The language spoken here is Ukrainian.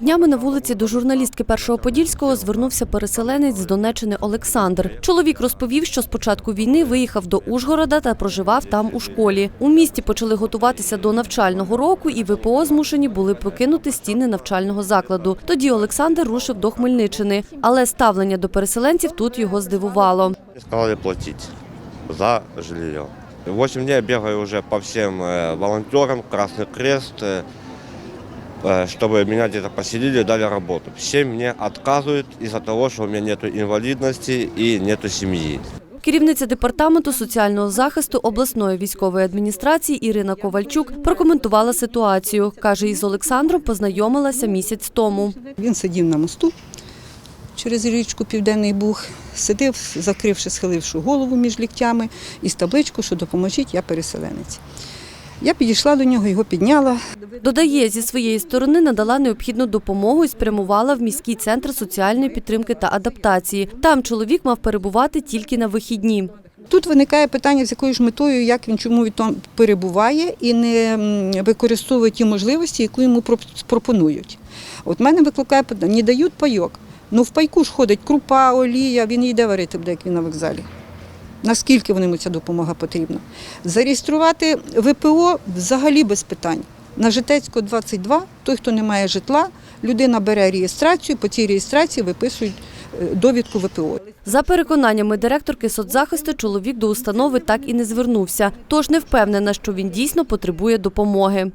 Днями на вулиці до журналістки Першого Подільського звернувся переселенець з Донеччини Олександр. Чоловік розповів, що з початку війни виїхав до Ужгорода та проживав там у школі. У місті почали готуватися до навчального року, і ВПО змушені були покинути стіни навчального закладу. Тоді Олександр рушив до Хмельниччини, але ставлення до переселенців тут його здивувало. Сказали платить за жилье. Восемь дней я бегаю уже по всем э, волонтерам, Красный Крест, э, э, чтобы меня где-то поселили, дали работу. Все мне отказывают из-за того, что у меня нет инвалидности и нет семьи. Керівниця департаменту соціального захисту обласної військової адміністрації Ірина Ковальчук прокоментувала ситуацію. Каже, із Олександром познайомилася місяць тому. Він сидів на мосту через річку Південний Буг, сидив, закривши, схиливши голову між ліктями із табличку, що допоможіть, я переселенець. Я підійшла до нього, його підняла. Додає, зі своєї сторони надала необхідну допомогу і спрямувала в міський центр соціальної підтримки та адаптації. Там чоловік мав перебувати тільки на вихідні. Тут виникає питання, з якою ж метою, як він чому він там перебуває і не використовує ті можливості, які йому проп- пропонують. От мене викликає питання, не дають пайок. Ну в пайку ж ходить крупа, олія, він йде варити буде, як він на вокзалі. Наскільки вони ця допомога потрібна? Зареєструвати ВПО взагалі без питань. На Житецьку 22, той, хто не має житла, людина бере реєстрацію, по цій реєстрації виписують е, довідку ВПО. За переконаннями директорки соцзахисту, чоловік до установи так і не звернувся, тож не впевнена, що він дійсно потребує допомоги.